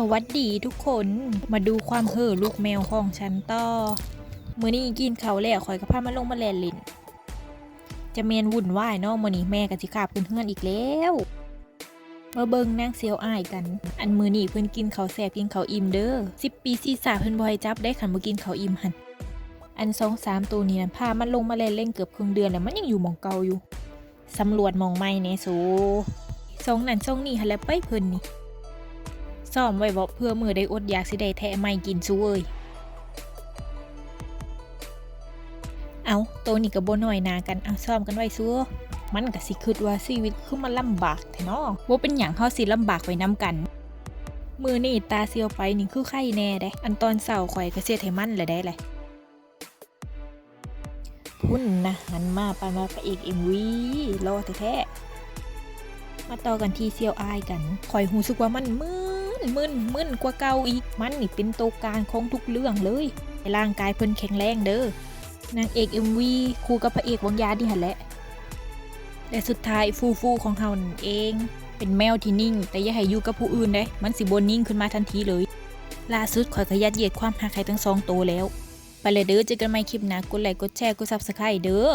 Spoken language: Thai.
สวัสดีทุกคนมาดูความเห่อลูกแมวของฉันต่อมื้อนี้กินเขาแล้วข่อยก็พามาลงมาแลนลิน จะเมนวุ่นวายเนาะมื้อนี้แม่ก็สิขาบเพื่อนๆอีกแล้วมาเบิงนางเซียวอ้ายกัน อันมือนี้เพิ่อนกินเขาแซ่บกินข้าอิ่มเด้อ10ปีซีซ่าเพิ่อนบ่ให้จับได้คันบ่กินเขาอิ่มหันอัน2 3ตัวนี้นันพามันลงมาแลนเล่นเกือบครึ่งเดือนแล้วมันยังอยู่มองเก่าอยู่สำรวจมองใหม่แหน่สูสองนั่นสองนี่หันแล้วไปเพิ่อนนี่ ซ่อมไว้บอเพื่อมือได้อดอยากสิได้แทะไม่กินซูเอ้ยเอาโตวนี่กับโบน้อยนากันเอาซ่อมกันไว้ซัวมันก็สิคิดว่าชีวิตคือมันลำบากแท้เนาะบ่เป็นหยังเฮาสิลำบากไว้นํกัน มือนี่ตาเซียวไปนี่คือไข้แน่เด้อันตอนเช้าข่อยก็เสียให้มันแหละได้แหละพุ่นนะหันมาปานมาพระเอกเอ็มวีรอแท้ๆมาต่อกันที่เซียวอายกันคอยหูสึกว่ามันมึน มึนมึนกว่าเก่าอีก มันนี่เป็นตัวการของทุกเรื่องเลยร่างกายเพิ่นแข็งแรงเด้อนางเอกเอ็มวีคู่กับพระเอกวังยาดีหันแหละและสุดท้ายฟูฟูของเฮานั่นเอง เป็นแมวที่นิ่ง แต่อย่าให้อยู่กับผู้อื่นเด้มันสิบนนิ่งขึ้นมาทันทีเลยล่าสุดข่อยก็ยัดเยียดความหักให้ทั้งสองโตแล้ว ไปเลยเด้อเจอกันใหม่คลิปหน้ากดไลค์กดแชร์กดซับสไครต์เด้อ